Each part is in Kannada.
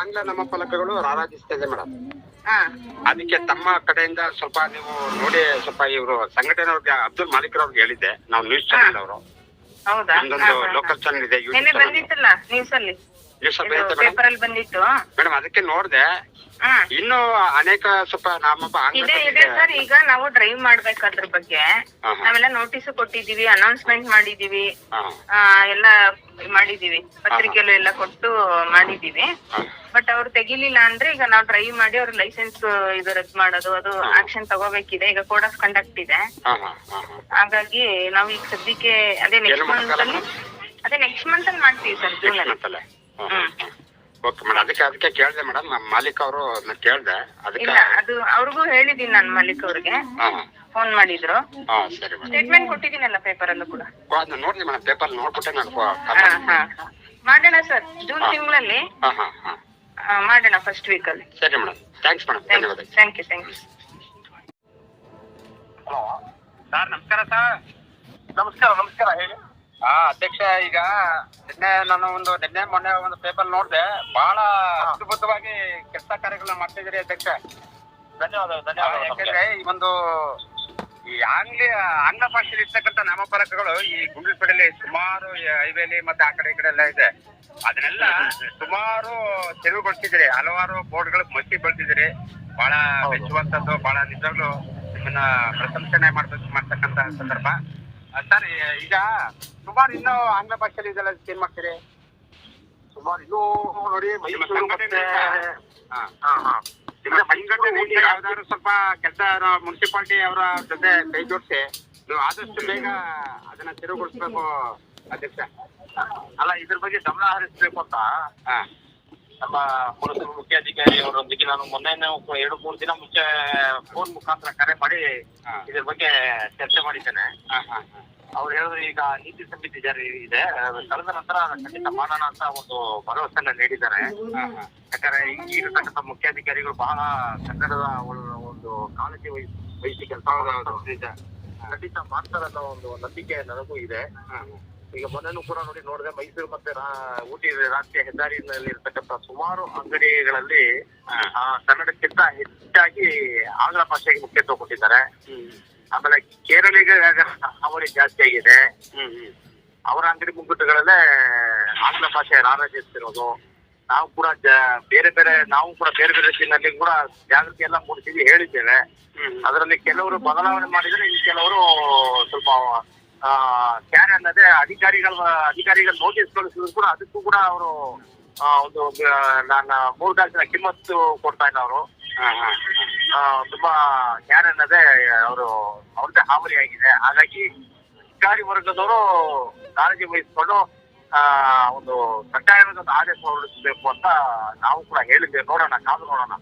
ಆಂಗ್ಲ ನಾಮಫಲಕಗಳು ರಾರಾಜಿಸ್ತಾ ಇದೆ ಮೇಡಮ್. ಅದಕ್ಕೆ ತಮ್ಮ ಕಡೆಯಿಂದ ಸ್ವಲ್ಪ ನೀವು ನೋಡಿ ಸ್ವಲ್ಪ ಇವರು ಸಂಘಟನೆಯವ್ರಿಗೆ ಅಬ್ದುಲ್ ಮಾಲಿಕ್ ಅವ್ರಿಗೆ ಹೇಳಿದ್ದೆ. ನಾವು ನ್ಯೂಸ್ ಚಾನೆಲ್ ಅವರು. ಹೌದಾ? ಲೋಕಲ್ ಚಾನೆಲ್ ಇದೆ ನಿನ್ನೆ ಬಂದಿತ್ತಲ್ಲ ನ್ಯೂಸ್ ಅಲ್ಲಿ? ಮೇಡಮ್ ಬಂದಿತ್ತು. ಮೇಡಮ್. ಅದಕ್ಕೆ ನೋಡ್ದೆ. ಹಾ. ಇನ್ನು ಅನೇಕ ಸ್ವಲ್ಪ ನಮ್ಮ ಇದೆ ಇದೆ ಸರ್. ಈಗ ನಾವು ಡ್ರೈವ್ ಮಾಡ್ಬೇಕು ಅದ್ರ ಬಗ್ಗೆ. ಹಾ, ಹಾ. ನಾವೆಲ್ಲ ನೋಟಿಸ್ ಕೊಟ್ಟಿದೀವಿ ಅನೌನ್ಸ್ಮೆಂಟ್ ಮಾಡಿದೀವಿ ಆ, ಎಲ್ಲ ಮಾಡಿದೀವಿ ಪತ್ರಿಕೆಲ್ಲೂ ಎಲ್ಲ ಕೊಟ್ಟು ಮಾಡಿದೀವಿ ಬಟ್ ಅವ್ರು ತೆಗಿಲಿಲ್ಲ ಅಂದ್ರೆ ಈಗ ನಾವು ಡ್ರೈವ್ ಮಾಡಿ ಅವ್ರ ಲೈಸೆನ್ಸ್ ಇದು ರದ್ದು ಮಾಡೋದು ಅದು ಆಕ್ಷನ್ ತಗೋಬೇಕಿದೆ. ಈಗ ಕೋಡ್ ಆಫ್ ಕಂಡಕ್ಟ್ ಇದೆ. ಹಾಗಾಗಿ ನಾವು ಈಗ ಸದ್ಯಕ್ಕೆ ಅದೇ ನೆಕ್ಸ್ಟ್ ಮಂತ್ ಅಲ್ಲಿ ಅದೇ ನೆಕ್ಸ್ಟ್ ಮಂತ್ ಅಲ್ಲಿ ಮಾಡ್ತೀವಿ ಸರ್ ಜೂನ್ ಅಲ್ಲಿ. ಓಕೆ ಮೇಡಮ್ ಅದಕ್ಕೆ ಅದಕ್ಕೆ ಕೇಳಿದೆ ಮೇಡಮ್ ಮಾಲೀಕ್ ಅವರು ಕೇಳ್ದೆ. ಅದಕ್ಕೆ ಇಲ್ಲ ಅದು ಅವ್ರಿಗೂ ಹೇಳಿದೀನಿ ನಾನು ಮಲ್ಲಿಕ್ ಅವ್ರಿಗೆ. ಹಾ. ಫೋನ್ ಮಾಡಿದ್ರು. ಹಾ ಸರಿ ಮೇಡಮ್. ಸ್ಟೇಟ್ಮೆಂಟ್ ಕೊಟ್ಟಿದ್ದೀನಲ್ಲ ಪೇಪರ್ ಅಲ್ಲೂ ಕೂಡ ಅದನ್ನ ನೋಡಿದೆ ಮೇಡಮ್ ಪೇಪರ್ ನೋಡ್ಬಿಟ್ಟೆ ನಾನು ಹಾ ಹಾ. ಹಾ. ಮಾಡೋಣ ಸರ್ ಜೂನ್ ತಿಂಗಳಲ್ಲಿ. ಹಾ ಹಾ ಹಾ. ಮಾಡೋಣ ಫಸ್ಟ್ ವೀಕ್ ಅಲ್ಲಿ. ಸರಿ ಮೇಡಮ್ ಥ್ಯಾಂಕ್ಸ್ ಮೇಡಮ್ ಧನ್ಯವಾದ. Thank you thank you hello sir ನಮಸ್ಕಾರ ಸರ್. ನಮಸ್ಕಾರ ನಮಸ್ಕಾರ ಹೇಳಿ. ಹಾ ಅಧ್ಯಕ್ಷ ಈಗ ನಿನ್ನೆ ನಾನು ಒಂದು ನಿನ್ನೆ ಮೊನ್ನೆ ಒಂದು ಪೇಪರ್ ನೋಡಿದೆ. ಬಹಳ ಅದ್ಭುತವಾಗಿ ಕೆಲಸ ಕಾರ್ಯಗಳನ್ನ ಮಾಡ್ತಿದ್ದೀರಿ ಅಧ್ಯಕ್ಷ. ಧನ್ಯವಾದ ಆ, ಧನ್ಯವಾದ ಯಾಕಂದ್ರೆ ಈ ಒಂದು ಈ ಆಂಗ್ಲ ಆಂಗ್ಲ ಭಾಷೆಯಲ್ಲಿ ಇರ್ತಕ್ಕಂಥ ನಾಮಫಲಕಗಳು ಈ ಗುಂಡ್ಲುಪೇಟೆಯಲ್ಲಿ ಸುಮಾರು ಹೈವೇಲಿ ಮತ್ತೆ ಆ ಕಡೆ ಈ ಕಡೆ ಎಲ್ಲ ಇದೆ. ಅದನ್ನೆಲ್ಲ ಸುಮಾರು ತೆರವುಗೊಳಿಸಿದಿರಿ ಹಲವಾರು ಬೋರ್ಡ್ಗಳು ಮಸಿ ಬೆಳೆದಿದ್ದೀರಿ. ಬಹಳ ಮೆಚ್ಚುವಂತದ್ದು ಬಹಳ ನಿಜವಾಗ್ಲು ನಿಮ್ಮನ್ನ ಪ್ರಶಂಸನೆ ಮಾಡ್ಬೇಕು ಮಾಡ್ತಕ್ಕಂತ ಸಂದರ್ಭ. ಸರ್ ಈಗ ಸುಮಾರು ಇನ್ನೂ ಆಂಗ್ಲ ಭಾಷೆಯಲ್ಲಿ ಇದೆಲ್ಲ ಏನ್ ಮಾಡ್ತೀರಿ? ಸುಮಾರು ಇನ್ನೂ ನೋಡಿ ಮೈಸೂರು ಮತ್ತೆ ಹಾ ಹಾ ನಿಮ್ಮ ಯಾವ್ದಾದ್ರು ಸ್ವಲ್ಪ ಕೆಲಸ ಮುನ್ಸಿಪಾಲಿಟಿ ಅವರ ಜೊತೆ ಕೈ ಜೋಡಿಸಿ. ನೀವು ಆದಷ್ಟು ಬೇಗ ಅದನ್ನ ತೆರವುಗೊಳಿಸ್ಬೇಕು ಅಧ್ಯಕ್ಷ. ಅಲ್ಲ ಇದ್ರ ಬಗ್ಗೆ ಗಮನ ಹರಿಸ್ಬೇಕು ಅಂತ. ನಮ್ಮ ಪುರಸಭೆ ಮುಖ್ಯಾಧಿಕಾರಿ ಅವರೊಂದಿಗೆ ನಾನು ಮೊನ್ನೆ ಎರಡು ಮೂರು ದಿನ ಮುಂಚೆ ಫೋನ್ ಮುಖಾಂತರ ಕರೆ ಮಾಡಿ. ಇದ್ರ ಬಗ್ಗೆ ಚರ್ಚೆ ಮಾಡಿದ್ದೇನೆ. ಹಾ ಹಾ. ಅವ್ರು ಹೇಳಿದ್ರು, ಈಗ ನೀತಿ ಸಂಹಿತೆ ಜಾರಿ ಇದೆ. ಅದು ಕಳೆದ ನಂತರ ಖಂಡಿತ ಮಾಡೋಣ ಅಂತ ಒಂದು ಭರವಸೆಯನ್ನ ನೀಡಿದ್ದಾರೆ. ಯಾಕಂದ್ರೆ ಈಗ ಇರತಕ್ಕಂಥ ಮುಖ್ಯಾಧಿಕಾರಿಗಳು ಬಹಳ ಕನ್ನಡದ ಒಂದು ಕಾಳಜಿ ವಹಿಸಿ ವಹಿಸಿ ಕೆಲಸ ಖಂಡಿತ ಮಾಡ್ತಾರೆ ಒಂದು ನಂಬಿಕೆ ನನಗೂ ಇದೆ. ಈಗ ಮೊನ್ನೆನೂ ಕೂಡ ನೋಡಿ ನೋಡಿದೆ, ಮೈಸೂರು ಮತ್ತೆ ಊಟಿ ರಾಷ್ಟ್ರೀಯ ಹೆದ್ದಾರಿನಲ್ಲಿ ಇರ್ತಕ್ಕಂಥ ಸುಮಾರು ಅಂಗಡಿಗಳಲ್ಲಿ ಕನ್ನಡಕ್ಕಿಂತ ಹೆಚ್ಚಾಗಿ ಆಂಗ್ಲ ಭಾಷೆಗೆ ಮುಖ್ಯತ್ವ ಕೊಟ್ಟಿದ್ದಾರೆ. ಆಮೇಲೆ ಕೇರಳಿಗ ಹಾವಳಿ ಜಾಸ್ತಿ ಆಗಿದೆ ಹ್ಮ್ ಹ್ಮ್ ಅವರ ಅಂಗಡಿ ಮುಗ್ಗಟ್ಟುಗಳಲ್ಲೇ ಆಂಗ್ಲ ಭಾಷೆ ರಾರಾಜಿಸ್ತಿರೋದು ನಾವು ಕೂಡ ಜ- ಬೇರೆ ಬೇರೆ ನಾವು ಕೂಡ ಬೇರೆ ಬೇರೆ ರೀತಿಯಲ್ಲಿ ಕೂಡ ಜಾಗೃತಿ ಎಲ್ಲ ಮೂಡಿಸಿದ್ವಿ ಹೇಳಿದ್ದೇವೆ ಹ್ಮ್ ಅದರಲ್ಲಿ ಕೆಲವರು ಬದಲಾವಣೆ ಮಾಡಿದರೆ ಇನ್ನು ಕೆಲವರು ಸ್ವಲ್ಪ ಆ, ಕ್ಯಾರೆ ಅನ್ನದೇ ಅಧಿಕಾರಿಗಳ ಅಧಿಕಾರಿಗಳ ನೋಟಿಸ್ ಕಳಿಸಿದ್ರು ಕೂಡ ಅದಕ್ಕೂ ಕೂಡ ಅವರು ಒಂದು ನಾನು ಮೂರು ದಾಸಿನ ಕಿಮ್ಮತ್ತು ಕೊಡ್ತಾ ಇಲ್ಲ ಅವರು. ತುಂಬಾ ಜ್ಞಾನ ಅನ್ನದೇ ಅವರು ಅವ್ರದ್ದೇ ಹಾವರಿ ಆಗಿದೆ. ಹಾಗಾಗಿ ಸರ್ಕಾರಿ ವರ್ಗದವರು ಕಾಳಜಿ ವಹಿಸಿಕೊಂಡು ಆ ಒಂದು ಕಡ್ಡಾಯವಾದ ಒಂದು ಆದೇಶ ಹೊರಡಿಸಬೇಕು ಅಂತ ನಾವು ಕೂಡ ಹೇಳಿದ್ದೇವೆ. ನೋಡೋಣ ಕಾದು ನೋಡೋಣ.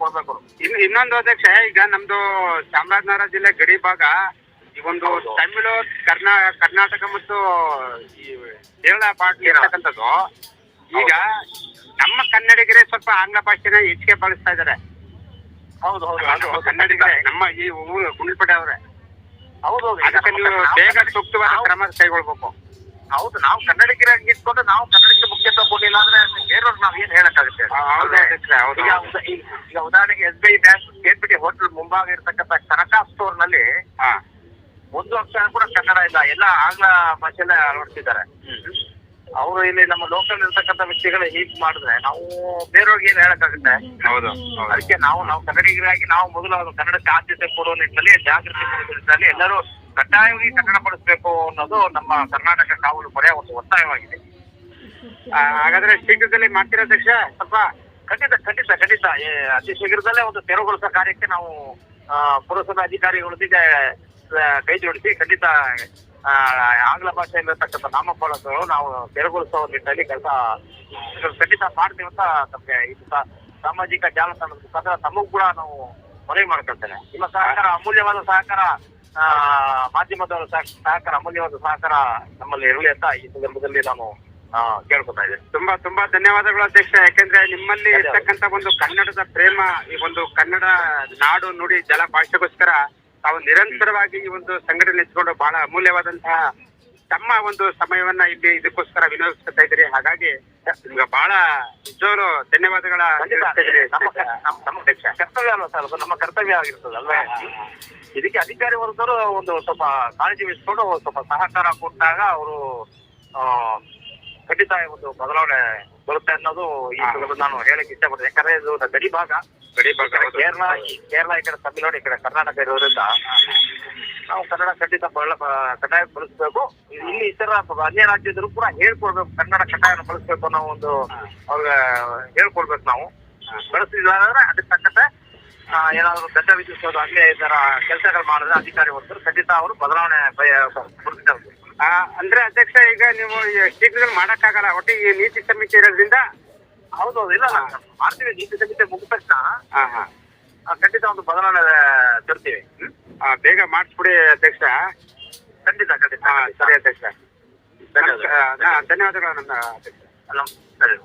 ಕೊಡ್ಬೇಕು. ಇನ್ನೊಂದು ಅಧ್ಯಕ್ಷ ಈಗ ನಮ್ದು ಚಾಮರಾಜನಗರ ಜಿಲ್ಲೆ ಗಡಿ ಭಾಗ ಈ ಒಂದು. ತಮಿಳು ಕರ್ನಾ ಕರ್ನಾಟಕ ಮತ್ತು ಈ ಕೇರಳ ಭಾಷೆ ಇರ್ತಕ್ಕಂಥದ್ದು ಈಗ ನಮ್ಮ ಕನ್ನಡಿಗರೇ ಸ್ವಲ್ಪ ಆಂಗ್ಲ ಭಾಷೆನ ಹೆಚ್ಚಿಗೆ ಬಳಸ್ತಾ ಇದ್ದಾರೆ. ಹೌದು ಹೌದು ಕನ್ನಡಿಗರೇ ನಮ್ಮ ಈ ಊರು ಗುಂಡ್ಲುಪೇಟೆ ಅವರೇ. ಹೌದು. ಅದಕ್ಕೆ ನೀವು ಬೇಗ ಸೂಕ್ತವಾದ ಕ್ರಮ ಕೈಗೊಳ್ಬೇಕು. ಹೌದು ನಾವು ಕನ್ನಡಿಗರಾಗಿ ಇಟ್ಕೊಂಡು ನಾವು ಕನ್ನಡಕ್ಕೆ ಮುಖ್ಯತ್ವ ಕೊಡಲಿಲ್ಲ ಅಂದ್ರೆ ಬೇರೆಯವ್ರು ನಾವು ಏನ್ ಹೇಳಕ್ಕಾಗುತ್ತೆ. ಈಗ ಉದಾ- ಈಗ ಈಗ ಉದಾಹರಣೆಗೆ S B I bank KPT hotel ಮುಂಭಾಗ ಇರತಕ್ಕಂತ ಕನಕ ಸ್ಟೋರ್ನಲ್ಲಿ ಹಾ ಒಂದು ಅಕ್ಷರ ಕೂಡ ಕನ್ನಡ ಇಲ್ಲ. ಎಲ್ಲ ಆಂಗ್ಲ ಭಾಷೆಯಲ್ಲೇ ಅಳವಡಿಸಿದ್ದಾರೆ. ಅವರು ಇಲ್ಲಿ ನಮ್ಮ ಲೋಕಲ್ ಇರ್ತಕ್ಕಂಥ ವ್ಯಕ್ತಿಗಳು ಹೀಗ್ ಮಾಡಿದ್ರೆ ನಾವು ಬೇರೆಯವ್ರಿಗೆ ಏನ್ ಹೇಳಕ್ಕಾಗುತ್ತೆ? ಹೌದು ಅದಕ್ಕೆ ನಾವು ನಾವು ಕನ್ನಡಿಗರಾಗಿ ನಾವು ಮೊದಲು ಅದು ಕನ್ನಡಕ್ಕೆ ಆದ್ಯತೆ ಕೊಡುವ ನಿಟ್ಟಿನಲ್ಲಿ ಜಾಗೃತಿ ಕೊಡುವ ನಿಟ್ಟಿನಲ್ಲಿ ಎಲ್ಲರೂ ಕಡ್ಡಾಯವಾಗಿ ಕನ್ನಡ ಪಡಿಸ್ಬೇಕು ಅನ್ನೋದು ನಮ್ಮ ಕರ್ನಾಟಕ ಕಾವಲು ಪಡೆಯ ಒಂದು ಒತ್ತಾಯವಾಗಿದೆ. ಹಾಗಾದ್ರೆ ಶೀಘ್ರದಲ್ಲಿ ಮಾಡ್ತೀರಾ ಅಧ್ಯಕ್ಷ? ಸ್ವಲ್ಪ ಖಂಡಿತ ಖಂಡಿತ ಖಂಡಿತ. ಅತಿ ಶೀಘ್ರದಲ್ಲೇ ಒಂದು ತೆರವುಗೊಳಿಸೋ ಕಾರ್ಯಕ್ಕೆ ನಾವು ಪುರಸಭೆ ಅಧಿಕಾರಿಗಳೊಂದಿಗೆ ಕೈ ಜೋಡಿಸಿ ಖಂಡಿತ ಆಂಗ್ಲ ಭಾಷೆಯಲ್ಲಿರ್ತಕ್ಕಂಥ ನಾಮಫಲಕಗಳು ನಾವು ತೆರವುಗೊಳಿಸೋ ನಿಟ್ಟಿನಲ್ಲಿ ಕೆಲಸ ಖಂಡಿತ ಮಾಡ್ತೀವಿ ಅಂತ ನಮ್ಗೆ ಇದು ಸಾಮಾಜಿಕ ಜಾಲತಾಣದ ಮುಖಾಂತರ ತಮಗೂ ಕೂಡ ನಾವು ಮನವಿ ಮಾಡ್ಕೊಳ್ತೇನೆ. ನಿಮ್ಮ ಸಹಕಾರ ಅಮೂಲ್ಯವಾದ ಸಹಕಾರ ಆ, ಮಾಧ್ಯಮದವರ ಸಹ- ಸಹಕಾರ ಅಮೂಲ್ಯವಾದ ಸಹಕಾರ ನಮ್ಮಲ್ಲಿ ಇರಲಿ ಅಂತ ಈ ಸಂದರ್ಭದಲ್ಲಿ ನಾನು ಕೇಳ್ಕೊತಾ ಇದ್ದೇನೆ. ತುಂಬಾ ತುಂಬಾ ಧನ್ಯವಾದಗಳು ಅಧ್ಯಕ್ಷ. ಯಾಕಂದ್ರೆ ನಿಮ್ಮಲ್ಲಿ ಇರ್ತಕ್ಕಂತ ಒಂದು ಕನ್ನಡದ ಪ್ರೇಮ ಈ ಒಂದು ಕನ್ನಡ ನಾಡು ನುಡಿ ಜಲ ಭಾಷೆಗೋಸ್ಕರ ತಾವು ನಿರಂತರವಾಗಿ ಈ ಒಂದು ಸಂಘಟನೆ ಹೆಚ್ಚಿಕೊಂಡು ಬಹಳ ಅಮೂಲ್ಯವಾದಂತಹ ತಮ್ಮ ಒಂದು ಸಮಯವನ್ನ ಇಲ್ಲಿ ಇದಕ್ಕೋಸ್ಕರ ವಿನಿಯೋಗಿಸ್ತಾ ಇದ್ರಿ ಹಾಗಾಗಿ ನಿಮ್ಗೆ ಬಹಳ ಜೋರು ಧನ್ಯವಾದಗಳ ಕರ್ತವ್ಯ ಅಲ್ವಾ ಸರ್? ಅದು ನಮ್ಮ ಕರ್ತವ್ಯ ಆಗಿರ್ತದೆ ಅಲ್ವೇ? ಇದಕ್ಕೆ ಅಧಿಕಾರಿ ವರ್ಗದವರು ಒಂದು ಸ್ವಲ್ಪ ಕಾಳಜಿ ವಹಿಸ್ಕೊಂಡು ಸ್ವಲ್ಪ ಸಹಕಾರ ಕೊಟ್ಟಾಗ ಅವರು ಖಂಡಿತ ಒಂದು ಬದಲಾವಣೆ ಬರುತ್ತೆ ಅನ್ನೋದು ಈ ಸಂದರ್ಭದಲ್ಲಿ ನಾನು ಹೇಳಕ್ ಇಷ್ಟಪಡ್ತೀನಿ. ಯಾಕಂದ್ರೆ ಇದು ಗಡಿ ಭಾಗ. ಗಡಿ ಭಾಗ ಕೇರಳ ಕೇರಳ ಈ ಕಡೆ ತಮಿಳುನಾಡು ಈ ಕಡೆ ಕರ್ನಾಟಕ ಇರೋದ್ರಿಂದ ನಾವು ಕನ್ನಡ ಖಂಡಿತ ಬಹಳ ಕಡ್ಡಾಯ ಬಳಸಬೇಕು. ಇಲ್ಲಿ ಇತರ ಅನ್ಯ ರಾಜ್ಯದರು ಕೂಡ ಹೇಳ್ಕೊಡ್ಬೇಕು ಕನ್ನಡ ಕಡ್ಡಾಯನ ಬಳಸಬೇಕು ಅನ್ನೋ ಒಂದು ಅವ್ರಿಗೆ ಹೇಳ್ಕೊಡ್ಬೇಕು ನಾವು. ಬಳಸಲಿಲ್ಲ ಅಂದ್ರೆ ಅದಕ್ಕೆ ತಕ್ಕಂತೆ ಏನಾದ್ರು ದಂಡ ವಿಧಿಸೋದು ಅಲ್ಲೇ ಈ ತರ ಕೆಲಸಗಳು ಮಾಡಿದ್ರೆ ಅಧಿಕಾರಿ ವರ್ಗರು ಖಂಡಿತ ಅವರು ಬದಲಾವಣೆ ಬರ್ತಾರೆ ಬರ್ತಿದ್ದಾರೆ. ಆ, ಅಂದ್ರೆ ಅಧ್ಯಕ್ಷ ಈಗ ನೀವು ಶೀಘ್ರದಲ್ಲಿ ಮಾಡಕ್ಕಾಗಲ್ಲ. ಒಟ್ಟು ಈ ನೀತಿ ಸಮಿತಿ ಇರೋದ್ರಿಂದ ಹೌದು ಇಲ್ಲ ಇಲ್ಲ, ಮಾಡ್ತೀವಿ ನೀತಿ ಸಮಿತಿ ಮುಗಿದ ತಕ್ಷಣ ಹಾ ಹಾ. ಆ, ಖಂಡಿತ ಒಂದು ಬದಲಾವಣೆ ತರ್ತೀವಿ. ಹ್ಮ್? ಆ, ಬೇಗ ಮಾಡಿಸ್ಬಿಡಿ ಅಧ್ಯಕ್ಷ. ಖಂಡಿತ ಖಂಡಿತ. ಹಾ ಸರಿ ಅಧ್ಯಕ್ಷ. ಧನ್ಯವಾದ ನಮಸ್ಕಾರ. ಧನ್ಯವಾದಗಳು ನನ್ನ ಅಧ್ಯಕ್ಷ. ಹಲೋ ಸರಿ.